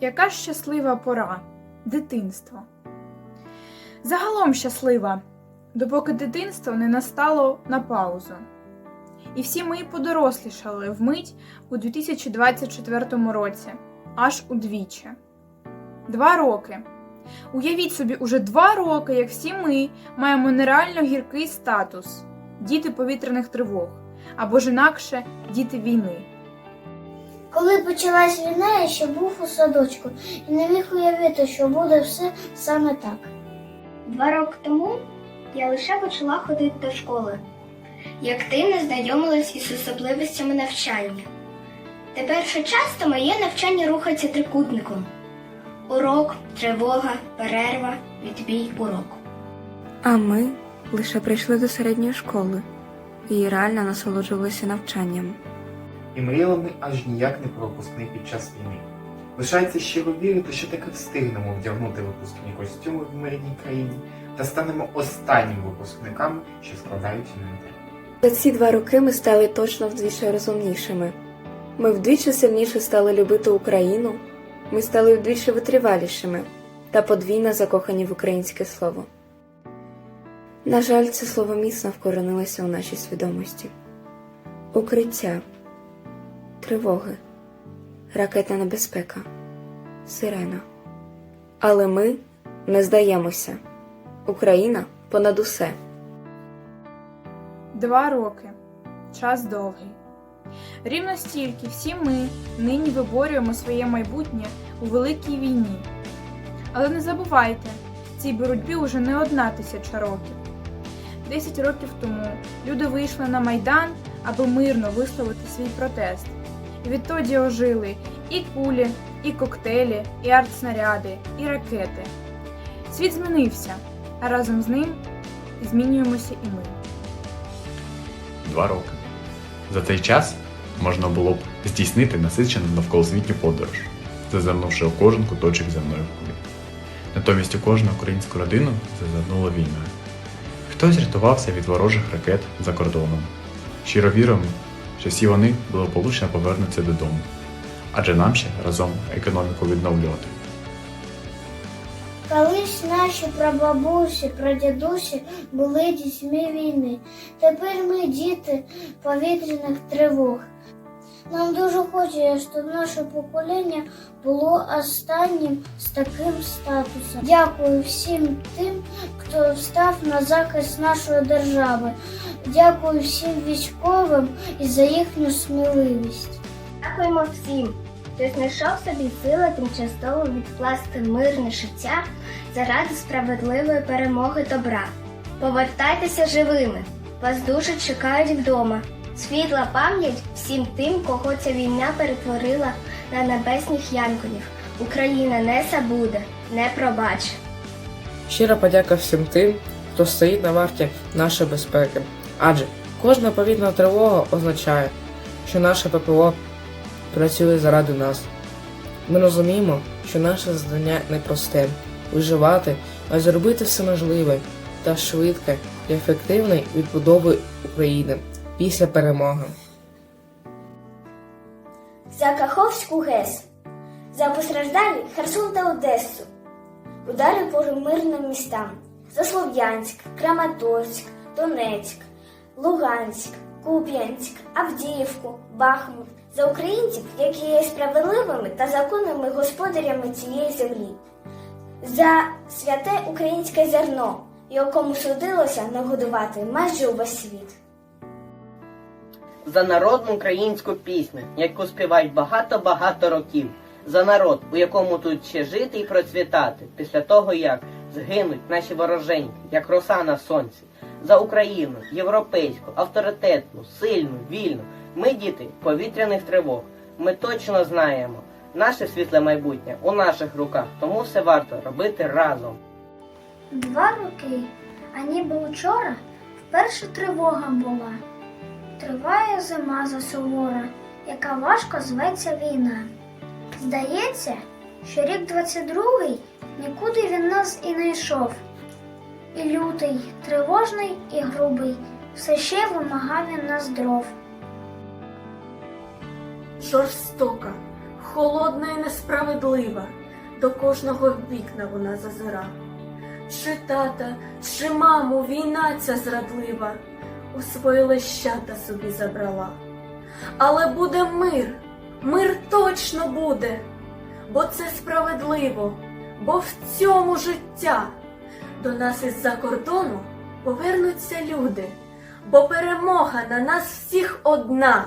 Яка щаслива пора дитинство. Загалом щаслива, допоки дитинство не настало на паузу. І всі ми подорослішали вмить у 2024 році, аж удвічі. Два роки. Уявіть собі, уже два роки, як всі ми маємо нереально гіркий статус діти повітряних тривог, або ж інакше діти війни. Коли почалась війна, я ще був у садочку і не міг уявити, що буде все саме так. Два роки тому я лише почала ходити до школи і активно знайомилась із особливостями навчання. Тепер ще часто моє навчання рухається трикутником: урок, тривога, перерва, відбій уроку. А ми лише прийшли до середньої школи і реально насолоджувалися навчанням. І мріяли ми аж ніяк не про випускний під час війни. Лишається щиро вірити, що таки встигнемо вдягнути випускні костюми в мирній країні та станемо останніми випускниками, що складають інвентар. За ці два роки ми стали точно вдвічі розумнішими. Ми вдвічі сильніше стали любити Україну, ми стали вдвічі витривалішими та подвійно закохані в українське слово. На жаль, це слово міцно вкоренилося у нашій свідомості. Укриття, тривоги, ракетна небезпека, сирена. Але ми не здаємося. Україна понад усе. Два роки. Час довгий. Рівно стільки всі ми нині виборюємо своє майбутнє у великій війні. Але не забувайте, цій боротьбі уже не одна тисяча років. Десять років тому люди вийшли на Майдан, аби мирно висловити свій протест. І відтоді ожили і кулі, і коктейлі, і артснаряди, і ракети. Світ змінився, а разом з ним змінюємося і ми. Два роки. За цей час можна було б здійснити насичену навколосвітню подорож, зазирнувши у кожен куточок земної кулі. Натомість у кожну українську родину зазирнула війна. Хтось рятувався від ворожих ракет за кордоном. Щиро віримо, що вони благополучно повернуться додому, адже нам ще разом економіку відновлювати. Колись наші прабабусі, прадідусі були дітьми війни. Тепер ми діти повітряних тривог. Нам дуже хочеться, щоб наше покоління було останнім з таким статусом. Дякую всім тим, хто встав на захист нашої держави. Дякую всім військовим і за їхню сміливість. Дякуємо всім, хто знайшов собі сили тимчасово відкласти мирне життя заради справедливої перемоги добра. Повертайтеся живими, вас дуже чекають вдома. Світла пам'ять всім тим, кого ця війна перетворила на небесних янголів. Україна не забуде, не пробачить. Щира подяка всім тим, хто стоїть на варті нашої безпеки. Адже кожна повітряна тривога означає, що наше ППО працює заради нас. Ми розуміємо, що наше завдання непросте виживати, а зробити все можливе та швидке і ефективне відбудови України після перемоги. За Каховську ГЕС, за постраждалі Херсон та Одесу, удари по мирним містам, за Слов'янськ, Краматорськ, Донецьк, Луганськ, Куп'янськ, Авдіївку, Бахмут, за українців, які є справедливими та законними господарями цієї землі, за святе українське зерно, якому судилося нагодувати майже увесь світ. За народну українську пісню, яку співають багато-багато років, за народ, у якому тут ще жити і процвітати, після того як згинуть наші вороженьки, як роса на сонці, за Україну, європейську, авторитетну, сильну, вільну. Ми діти повітряних тривог. Ми точно знаємо, наше світле майбутнє у наших руках, тому все варто робити разом. Два роки, а ніби учора вперше тривога була. Триває зима засувора, яка важко зветься війна. Здається, що рік 22-й нікуди він нас і не йшов. І лютий, тривожний і грубий, все ще вимагав він нас дров. жорстока, холодна і несправедлива, до кожного вікна вона зазира. Чи тата, чи маму війна ця зрадлива, у свої лещата собі забрала. Але буде мир, мир точно буде, бо це справедливо, бо в цьому життя до нас із-за кордону повернуться люди, бо перемога на нас всіх одна.